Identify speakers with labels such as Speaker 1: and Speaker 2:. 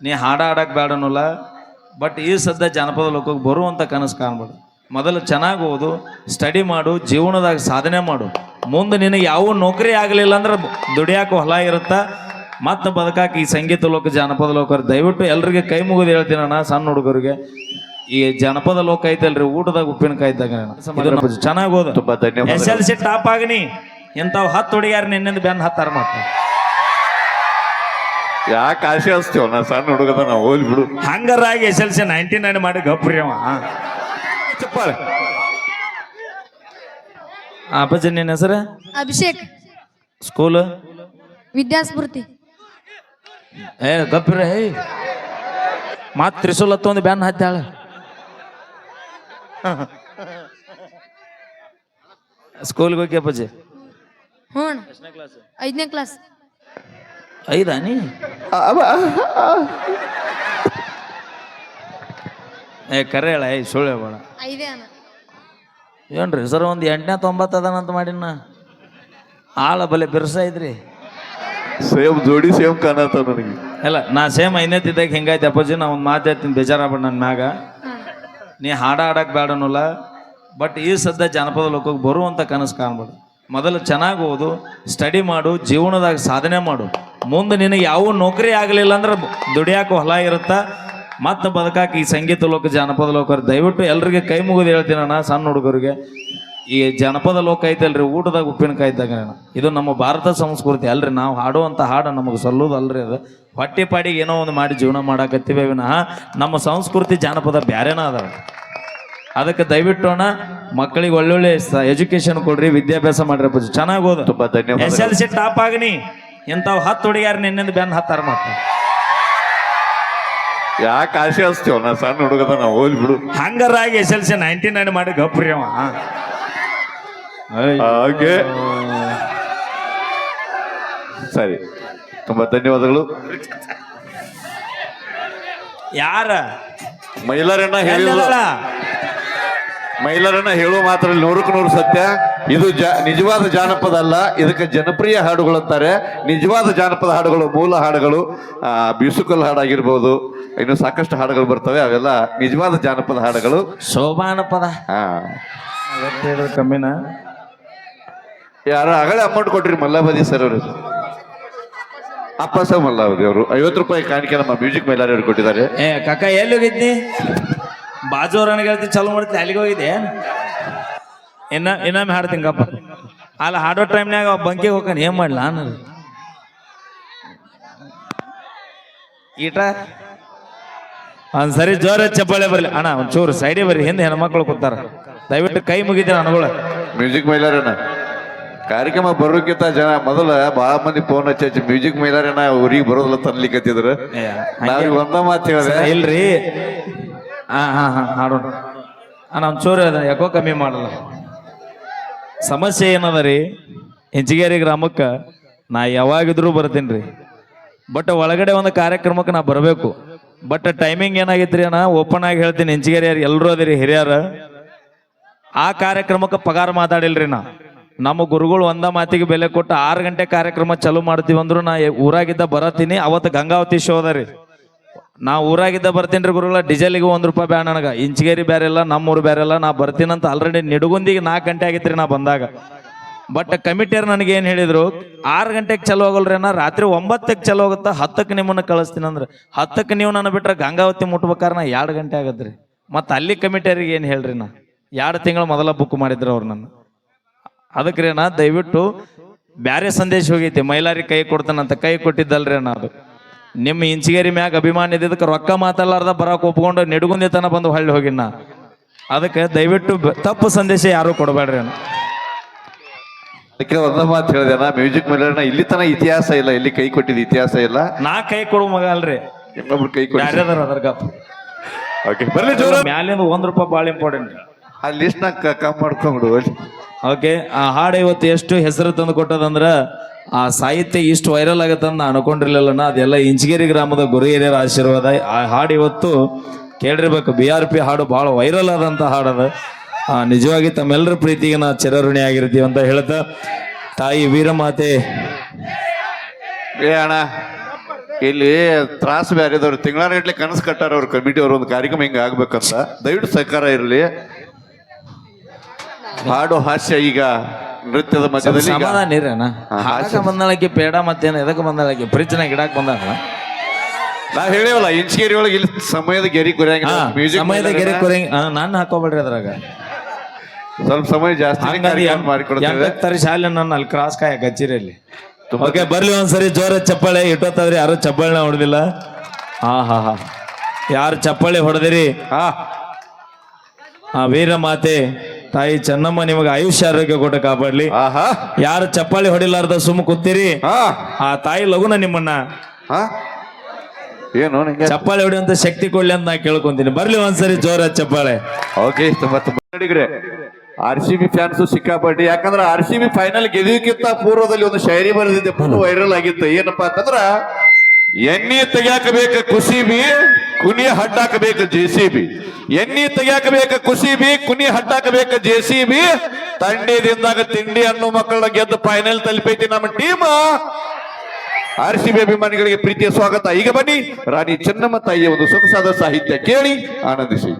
Speaker 1: ನೀ ಹಾಡ ಆಡಕ್ಕೆ ಬೇಡ ಅನ್ನೋಲ್ಲ ಬಟ್ ಈ ಸದ್ಯ ಜಾನಪದ ಲೋಕಕ್ಕೆ ಬರುವಂಥ ಕನಸು ಕಾಣ್ಬೇಡ ಮೊದಲು ಚೆನ್ನಾಗಿ ಓದು ಸ್ಟಡಿ ಮಾಡು ಜೀವನದಾಗ ಸಾಧನೆ ಮಾಡು. ಮುಂದೆ ನಿನಗೆ ಯಾವ ನೌಕರಿ ಆಗಲಿಲ್ಲ ಅಂದ್ರೆ ದುಡಿಯಾಕ ಹೊಲ ಇರುತ್ತಾ ಮತ್ತೆ ಬದುಕಾಕ ಈ ಸಂಗೀತ ಲೋಕ ಜಾನಪದ ಲೋಕ ದಯವಿಟ್ಟು ಎಲ್ರಿಗೆ ಕೈ ಮುಗಿದು ಹೇಳ್ತೀನಿ ಅಣ್ಣ ಸಣ್ಣ ಹುಡುಗರಿಗೆ. ಈ ಜನಪದ ಲೋಕ ಐತಲ್ರಿ ಊಟದಾಗ ಉಪ್ಪಿನಕಾಯಿ ಇದ್ದಾಗ ಚೆನ್ನಾಗಿ ಓದು. ಎಸ್ ಎಲ್ ಸಿ ಟಾಪ್ ಆಗನಿ. ಇಂಥವು ಹತ್ತು ಹುಡುಗಿಯಾರ ನಿನ್ನಿಂದ ಬೆನ್ನ ಹತ್ತಾರ ಮತ್ತೆ
Speaker 2: ಯಾಕೆ ಆಸೆ ಹಚ್ತೇವ ನಾ ಸಣ್ಣ ಹುಡುಗದ ನಾವು ಹೋಗ್ಲಿ ಬಿಡು.
Speaker 1: ಹಂಗರಾಗಿ S L C ninety nine ಮಾಡಿ ಗಪ್ರಿ ಅವ.
Speaker 2: ಚಪ್ಪಾಳೆ.
Speaker 1: ಅಪ್ಪಾಜಿ ನಿನ್ನ ಹೆಸರು?
Speaker 3: ಅಭಿಷೇಕ್.
Speaker 1: ಸ್ಕೂಲ್
Speaker 3: ವಿದ್ಯಾಸ್ಫೂರ್ತಿ.
Speaker 1: ಏ ಗಪ್ರಿ ಹೇ. ಮಾತ್ ತ್ರಿಶೂಲ್ ಹತ್ತೊಂದು ಬ್ಯಾನ್ ಹತ್ತಾಳ ಸ್ಕೂಲ್ಗೆ ಹೋಗಿ ಅಪ್ಪಾಜಿ.
Speaker 3: ಹ್ಞೂ ಐದನೇ ಕ್ಲಾಸ್.
Speaker 1: ಐದಾ ನೀ? ಏ ಕರೆ ಹೇಳ ಏ ಸುಳ್ಳು ಬೇಡ.
Speaker 3: ಐದೇ ಅಣ್ಣ.
Speaker 1: ಏನ್ರಿ ಸರ್ ಒಂದು ಎಂಟನೇ ತೊಂಬತ್ತು ಅದಾನಂತ ಮಾಡಿನ? ಆಳ ಬಲೆ ಬಿರ್ಸ ಐತ್ರಿ
Speaker 2: ಸೇಮ್ ಜೋಡಿ ಸೇಮ್ ಕಾಣತ್ತ ನನಗೆ.
Speaker 1: ಇಲ್ಲ ನಾ ಸೇಮ್ ಐನೇತಿದ್ದಾಗ ಹಿಂಗಾಯ್ತು ಅಪ್ಪಾಜಿ ನಾ ಒಂದು ಮಾತು ಹೇಳ್ತೀನಿ ಬೇಜಾರಾಗ್ಬೇಡ ನನ್ನ ಮ್ಯಾಗ. ನೀ ಹಾಡ ಆಡಕ್ಕೆ ಬೇಡ ಅನ್ನೋಲ್ಲ ಬಟ್ ಈ ಸದ್ದ ಜನಪದ ಲೋಕಕ್ಕೆ ಬರುವಂಥ ಕನಸು ಕಾಣ್ಬೇಡ. ಮೊದಲು ಚೆನ್ನಾಗಿ ಓದು ಸ್ಟಡಿ ಮಾಡು ಜೀವನದಾಗ ಸಾಧನೆ ಮಾಡು. ಮುಂದೆ ನಿನಗೆ ಯಾವ ನೌಕರಿ ಆಗಲಿಲ್ಲ ಅಂದ್ರೆ ದುಡಿಯಾಕ ಹೊಲ ಇರುತ್ತಾ. ಮತ್ತೆ ಬದುಕಾಕ ಈ ಸಂಗೀತ ಲೋಕ ಜಾನಪದ ಲೋಕ ದಯವಿಟ್ಟು ಎಲ್ರಿಗೆ ಕೈ ಮುಗಿದು ಹೇಳ್ತೀನಿ ಅಣ್ಣ ಸಣ್ಣ ಹುಡುಗರಿಗೆ. ಈ ಜನಪದ ಲೋಕ ಐತಲ್ರಿ ಊಟದಾಗ ಉಪ್ಪಿನಕಾಯಿ ಇದ್ದಾಗ ಇದು ನಮ್ಮ ಭಾರತ ಸಂಸ್ಕೃತಿ ಅಲ್ರಿ ನಾವು ಹಾಡುವಂಥ ಹಾಡು ನಮಗೆ ಸಲ್ಲೋದು ಅಲ್ರಿ ಅದು. ಹೊಟ್ಟೆ ಪಾಡಿಗೆ ಏನೋ ಒಂದು ಮಾಡಿ ಜೀವನ ಮಾಡಕತ್ತೀವಿ ವಿನಃ ನಮ್ಮ ಸಂಸ್ಕೃತಿ ಜಾನಪದ ಬ್ಯಾರೇನ ಅದ. ಅದಕ್ಕೆ ದಯವಿಟ್ಟು ಅಣ್ಣ ಮಕ್ಕಳಿಗೆ ಒಳ್ಳೊಳ್ಳೆ ಎಜುಕೇಶನ್ ಕೊಡ್ರಿ ವಿದ್ಯಾಭ್ಯಾಸ ಮಾಡ್ರಿ ಚೆನ್ನಾಗಿ ಓದು. ಎಸ್ ಎಲ್ ಸಿ ಟಾಪ್ ಆಗನಿ. ಇಂಥವು ಹತ್ತು ಹುಡುಗ್ಯಾರ ನಿನ್ನಿಂದ ಬೆನ್ನ ಹತ್ತಾರ ಮತ್ತೆ.
Speaker 2: ಯಾಕೆ ಆಸೆ ಹಚ್ತೀವ? ನಾ ಸಣ್ಣ ಹುಡುಗದ ನಾವು ಹೋಗ್ಲಿ ಬಿಡು.
Speaker 1: ಹಂಗಾರಾಗಿ S L C ninety nine ಮಾಡಿ ಗಪ್ರಿ ಅವ.
Speaker 2: ಹಾಗೆ. ಸರಿ. ತುಂಬಾ ಧನ್ಯವಾದಗಳು.
Speaker 1: ಯಾರ?
Speaker 2: ಮಹಿಳೆಯರನ್ನ ಹೇಳಿಲ್ಲ ಮೈಲಾರಣ್ಣ ಹೇಳುವ ಮಾತ್ರ ನೂರಕ್ಕೆ ನೂರು ಸತ್ಯ. ಇದು ಜ ನಿಜವಾದ ಜಾನಪದ ಅಲ್ಲ. ಇದಕ್ಕೆ ಜನಪ್ರಿಯ ಹಾಡುಗಳು ಅಂತಾರೆ. ನಿಜವಾದ ಜಾನಪದ ಹಾಡುಗಳು ಮೂಲ ಹಾಡುಗಳು ಬಿಸುಕಲ್ ಬ್ಯೂಸಿಕಲ್ ಹಾಡಾಗಿರ್ಬೋದು. ಇನ್ನು ಸಾಕಷ್ಟು ಹಾಡುಗಳು ಬರ್ತವೆ. ಅವೆಲ್ಲ ನಿಜವಾದ ಜಾನಪದ ಹಾಡುಗಳು.
Speaker 1: ಸೋಮಾನ ಪದ
Speaker 2: ಹಾ
Speaker 1: ಕಮ್ಮಿನ.
Speaker 2: ಯಾರು ಆಗಲೇ ಅಮೌಂಟ್ ಕೊಟ್ರಿ ಮಲ್ಲಾಬದಿ ಸರ್ ಅವರು. ಅಪ್ಪ ಸರ್ ಮಲ್ಲಾಬದಿ ಅವರು. ಐವತ್ತು ರೂಪಾಯಿ ಕಾಣಿಕೆ ನಮ್ಮ ಮ್ಯೂಸಿಕ್ ಮೈಲಾರಿ ಅವರು ಕೊಟ್ಟಿದ್ದಾರೆ.
Speaker 1: ಏ ಕಾಕ ಎಲ್ಲಿ ಬಾಜು ಹೇಳ್ತಿ ಚಲೋ ಮಾಡ್ತಿ ಅಲ್ಲಿಗೆ ಹೋಗಿದೆ. ಇನ್ನ ಇನ್ನೊಮ್ಮೆ ಹಾಡ್ತೀನಿ ಕಪ್ಪ ಅಲ್ಲ ಹಾಡೋ ಟೈಮ್ನಾಗ ಬಂಕಿಗೆ ಹೋಗ್ತಾನೆ ಏನ್ ಮಾಡ್ಲ ಅನ್ನೋದು ಈಟ? ಒಂದ್ ಸರಿ ಜೋರ ಚಪ್ಪಾಳೆ ಬರ್ಲಿ. ಅಣ್ಣ ಒಂಚೂರು ಸೈಡೆ ಬರ್ರಿ ಹಿಂದೆ ಹೆಣ್ಮಕ್ಳು ಕೂತಾರ. ದಯವಿಟ್ಟು ಕೈ ಮುಗಿದ ಅನುಗುಳ
Speaker 2: ಮ್ಯೂಸಿಕ್ ಮೈಲಾರಣ್ಣ ಕಾರ್ಯಕ್ರಮ ಬರೋಕ್ಕಿಂತ ಜನ ಮೊದಲ ಬಹಳ ಮಂದಿ ಫೋನ್ ಹಚ್ಚಿ ಮ್ಯೂಸಿಕ್ ಮೈಲಾರಣ್ಣ ಊರಿಗೆ ಬರೋದಿಲ್ಲ ತನ್ಲಿಕ್ಕೆ ನಾವ್ ಒಂದ ಮಾತು ಹೇಳಿದೆ.
Speaker 1: ಇಲ್ರಿ ಹಾ ಹಾ ಹಾ ಹಾಡೋಣ ಅಣ್ಣ ಚೂರು ಅದ, ಯಾಕೋ ಕಮ್ಮಿ ಮಾಡಲ್ಲ. ಸಮಸ್ಯೆ ಏನದ ರೀ? ಹೆಂಚಿಗೇರಿ ಗ್ರಾಮಕ್ಕೆ ನಾ ಯಾವಾಗಿದ್ರೂ ಬರ್ತೀನಿ ರೀ. ಬಟ್ ಒಳಗಡೆ ಒಂದು ಕಾರ್ಯಕ್ರಮಕ್ಕೆ ನಾ ಬರಬೇಕು. ಬಟ್ ಟೈಮಿಂಗ್ ಏನಾಗೈತ್ರಿ ಅಣ್ಣ? ಓಪನ್ ಆಗಿ ಹೇಳ್ತೀನಿ ಇಂಚಿಗೇರಿಯರು ಎಲ್ಲರೂ ಅದಿರಿ, ಹಿರಿಯರ. ಆ ಕಾರ್ಯಕ್ರಮಕ್ಕೆ ಪಗಾರ ಮಾತಾಡಿಲ್ರಿ ನಾ. ನಮ್ಮ ಗುರುಗಳು ಒಂದ ಮಾತಿಗೆ ಬೆಲೆ ಕೊಟ್ಟು ಆರು ಗಂಟೆ ಕಾರ್ಯಕ್ರಮ ಚಾಲೂ ಮಾಡ್ತೀವಿ ಅಂದ್ರು ನಾ ಊರಾಗಿದ್ದ ಬರತೀನಿ ಅವತ್ತು ಗಂಗಾವತಿ ಶೋ ಅದ ರೀ. ನಾ ಊರಾಗಿದ್ದ ಬರ್ತೀನಿ ರೀ ಗುರುಗಳ, ಡೀಸೆಲ್ಗೆ ಒಂದು ರೂಪಾಯಿ ಬ್ಯಾ ನನಗೆ. ಇಂಚಗೇರಿ ಬೇರೆ ಇಲ್ಲ, ನಮ್ಮೂರು ಬೇರೆ ಇಲ್ಲ, ನಾ ಬರ್ತೀನಂತ ಆಲ್ರೆಡಿ ನಿಡುಗುಂದಿಗೆ ನಾಲ್ಕು ಗಂಟೆ ಆಗಿತ್ರಿ ನಾ ಬಂದಾಗ. ಬಟ್ ಕಮಿಟಿಯರ್ ನನಗೆ ಏನು ಹೇಳಿದರು, ಆರು ಗಂಟೆಗೆ ಚಲೋ ಆಗಲ್ರಿ ಅಣ್ಣ, ರಾತ್ರಿ ಒಂಬತ್ತಕ್ಕೆ ಚಲೋ ಹೋಗುತ್ತಾ ಹತ್ತಕ್ಕೆ ನಿಮ್ಮನ್ನ ಕಳಿಸ್ತೀನಿ ಅಂದ್ರೆ. ಹತ್ತಕ್ಕೆ ನೀವು ನನ್ನ ಬಿಟ್ರೆ ಗಂಗಾವತಿ ಮುಟ್ಬೇಕಾರೆ ನಾ ಎರಡು ಗಂಟೆ ಆಗದ್ರಿ ಮತ್ತೆ ಅಲ್ಲಿ ಕಮಿಟಿಯರಿಗೆ ಏನು ಹೇಳ್ರಿ ನಾ? ಎರಡು ತಿಂಗಳು ಮೊದಲ ಬುಕ್ ಮಾಡಿದ್ರು ಅವ್ರು ನನ್ನ. ಅದಕ್ಕೆ ರೀ ನಾ ದಯವಿಟ್ಟು ಬ್ಯಾರೆ ಸಂದೇಶ ಹೋಗೈತಿ, ಮೈಲಾರಿ ಕೈ ಕೊಡ್ತಾನಂತ ಕೈ ಕೊಟ್ಟಿದ್ದಲ್ರಿ ಅಣ್ಣ ಅದು. ನಿಮ್ಮ ಇಂಚಿಗೇರಿ ಮ್ಯಾಗ ಅಭಿಮಾನ ಇದ್ದಿದ್ದಕ್ಕೆ ರೊಕ್ಕ ಮಾತಾಡ್ಲಾರ್ದ ಬರಕ್ಕೆ ಒಪ್ಕೊಂಡು ನಿಡುಗುಂದಿ ತನ ಬಂದು ಹಳ್ಳಿ ಹೋಗಿನ ಅದಕ್ಕೆ ದಯವಿಟ್ಟು ತಪ್ಪು ಸಂದೇಶ ಯಾರು ಕೊಡಬೇಡ್ರಿ
Speaker 2: ಅದಕ್ಕೆ ಒಂದ ಮಾತು ಹೇಳಿದೆ ನಾ ಮ್ಯೂಸಿಕ್ ಮೇಲೆ ಇಲ್ಲಿ ತನ ಇತಿಹಾಸ ಇಲ್ಲ ಇಲ್ಲಿ ಕೈ ಕೊಟ್ಟಿದ ಇತಿಹಾಸ ಇಲ್ಲ.
Speaker 1: ನಾ ಕೈ ಕೊಡು ಮಗ ಅಲ್ರಿ.
Speaker 2: ಕೈ ಕೊಡಿ.
Speaker 1: ಅದರ ಗಪ್.
Speaker 2: ಓಕೆ ಬರ್ಲಿ ಜೋರ
Speaker 1: ಮ್ಯಾಲಿಂದ ಒಂದ್ ರೂಪಾಯಿ ಭಾಳ ಇಂಪಾರ್ಟೆಂಟ್
Speaker 2: ಆ ಲಿಸ್ಟ್ ನಾಗ ಕಮ್ ಮಾಡ್ಕೊಂಡ್ಬಿಡು
Speaker 1: ಓಕೆ ಆ ಹಾಡು ಇವತ್ತು ಎಷ್ಟು ಹೆಸರು ತಂದು ಕೊಟ್ಟದಂದ್ರ ಆ ಸಾಹಿತ್ಯ ಇಷ್ಟು ವೈರಲ್ ಆಗುತ್ತೆ ಅಂತ ನಾನು ಅನ್ಕೊಂಡಿರ್ಲಿಲ್ಲ ಅದೆಲ್ಲ ಇಂಚಗೇರಿ ಗ್ರಾಮದ ಗುರು ಹಿರಿಯರ ಆಶೀರ್ವಾದ. ಆ ಹಾಡು ಇವತ್ತು ಕೇಳಿರ್ಬೇಕು. ಬಿ ಆರ್ ಪಿ ಹಾಡು ಬಹಳ ವೈರಲ್ ಹಾಡದ ಆ, ನಿಜವಾಗಿ ತಮ್ಮೆಲ್ಲರ ಪ್ರೀತಿಗೆ ನಾ ಚಿರಋಣಿ ಆಗಿರ್ತೀವಿ ಅಂತ ಹೇಳ್ತಾ. ತಾಯಿ ವೀರಮಾತೆ.
Speaker 2: ಏ ಅಣ್ಣ ಇಲ್ಲಿ ತ್ರಾಸ ಬ್ಯಾರಿದವ್ರು ತಿಂಗಳಾನಗಟ್ಲೆ ಕನಸು ಕಟ್ಟಾರ ಅವ್ರ ಕಮಿಟಿ ಅವ್ರ ಒಂದು ಕಾರ್ಯಕ್ರಮ ಹಿಂಗ ಆಗ್ಬೇಕಂತ. ದಯವಿಟ್ಟು ಸಹಕಾರ ಇರಲಿ. ಹಾಡು ಹಾಸ್ಯ ಈಗ. ನೃತ್ಯದ ಮಧ್ಯದಲ್ಲಿ ಈಗ
Speaker 1: ಸಮಾಧಾನ ಇರೇನ ಹಾಡಕ ಬಂದಾಳಕ್ಕೆ ಪೇಡ ಮತ್ತೇನು ಎದಕ್ಕೆ ಬಂದಾಳಕ್ಕೆ ಫ್ರಿಜ್ನಾಗ ಗಿಡಕ್ಕೆ ಬಂದಾಳ
Speaker 2: ನಾವ್ ಹೇಳಿವಲ್ಲ ಇಂಚಿಗೇರಿ ಒಳಗೆ ಇಲ್ಲಿ ಸಮಯದ ಗೆರಿ ಕುರಿಯಂಗ
Speaker 1: ಹಾ
Speaker 2: ಮ್ಯೂಸಿಕ್
Speaker 1: ಸಮಯದ ಗೆರಿ ಕೊರಿ ನಾನು ಹಾಕೋಬೇಡ್ರಿ ಅದ್ರಾಗ.
Speaker 2: ಸ್ವಲ್ಪ ಸಮಯ ಜಾಸ್ತಿ ಮಾಡಿಕೊಡ್ತೇವೆ.
Speaker 1: ತರ ಶಾಲೆ ನಾನು ಅಲ್ಲಿ ಕ್ರಾಸ್ ಕಾಯ ಕಚೇರಿಯಲ್ಲಿ ಓಕೆ ಬರ್ಲಿ ಒಂದ್ಸರಿ ಜೋರ ಚಪ್ಪಾಳೆ ಇಟ್ಟೋತಾದ್ರಿ ಯಾರು ಚಪ್ಪಾಳೆ ಹೊಡೆದಿಲ್ಲ. ಹಾ ಹಾ ಹಾ. ಯಾರು ಚಪ್ಪಾಳೆ ಹೊಡೆದಿರಿ?
Speaker 2: ಹಾ.
Speaker 1: ಆ ವೀರ ಮಾತೆ. ತಾಯಿ ಚೆನ್ನಮ್ಮ ನಿಮಗೆ ಆಯುಷ್ಯ ಆರೋಗ್ಯ ಕೊಟ್ಟ ಕಾಪಾಡ್ಲಿ.
Speaker 2: ಆಹಾ.
Speaker 1: ಯಾರು ಚಪ್ಪಾಳಿ ಹೊಡಿಲಾರ್ದ ಸುಮ್ಮ ಕೂತೀರಿ?
Speaker 2: ಹಾ.
Speaker 1: ಆ ತಾಯಿ ಲಗುನ ನಿಮ್ಮನ್ನ.
Speaker 2: ಹಾ. ಏನು ನಿಂಗೆ?
Speaker 1: ಚಪ್ಪಾಳೆ ಹೊಡೆಯುವಂತ ಶಕ್ತಿ ಕೊಡ್ಲಿ ಅಂತ ನಾ ಕೇಳ್ಕೊಂತೀನಿ. ಬರ್ಲಿ ಒಂದ್ಸರಿ ಜೋರ ಚಪ್ಪಾಳೆ.
Speaker 2: ಓಕೆ ತುಂಬಾ ತುಂಬಾ ನೋಡಿಗ್ರೆ ಆರ್ ಸಿ ಬಿ ಫ್ಯಾನ್ಸ್ ಸಿಕ್ಕಾಪಟ್ಟಿ. ಯಾಕಂದ್ರೆ ಆರ್ ಸಿ ಬಿ ಫೈನಲ್ ಗೆದಿಯಕ್ಕಿಂತ ಪೂರ್ವದಲ್ಲಿ ಒಂದು ಶಾಯರಿ ಬರೆದಿದ್ದೆ. ಫುಲ್ ವೈರಲ್ ಆಗಿತ್ತು. ಏನಪ್ಪಾ ಅಂತಂದ್ರ ಎಣ್ಣೆ ತೆಗಿಯಾಕ ಬೇಕ ಕುಸಿ ಬಿ ಕುನಿ ಹಡ್ಡಾಕ ಬೇಕ ಜೆ ಸಿ ಬಿ ಎಣ್ಣೆ ತೆಗ್ಯಾಕ ಬೇಕ ಕುಸಿ ಬಿ ಕುನಿ ಹಡ್ಡಾಕ ಬೇಕ ಜೆ ಸಿ ಬಿ ತಂಡಿದಿಂದಾಗ ತಿಂಡಿ ಅನ್ನೋ ಮಕ್ಕಳ ಗೆದ್ದು ಫೈನಲ್ ತಲುಪೈತಿ ನಮ್ಮ ಟೀಮ್. ಆರ್ ಸಿ ಬಿ ಅಭಿಮಾನಿಗಳಿಗೆ ಪ್ರೀತಿಯ ಸ್ವಾಗತ. ಈಗ ಬನ್ನಿ, ರಾಣಿ ಚೆನ್ನಮ್ಮ ತಾಯಿಯ ಒಂದು ಸೊಗಸಾದ ಸಾಹಿತ್ಯ ಕೇಳಿ ಆನಂದಿಸಿ.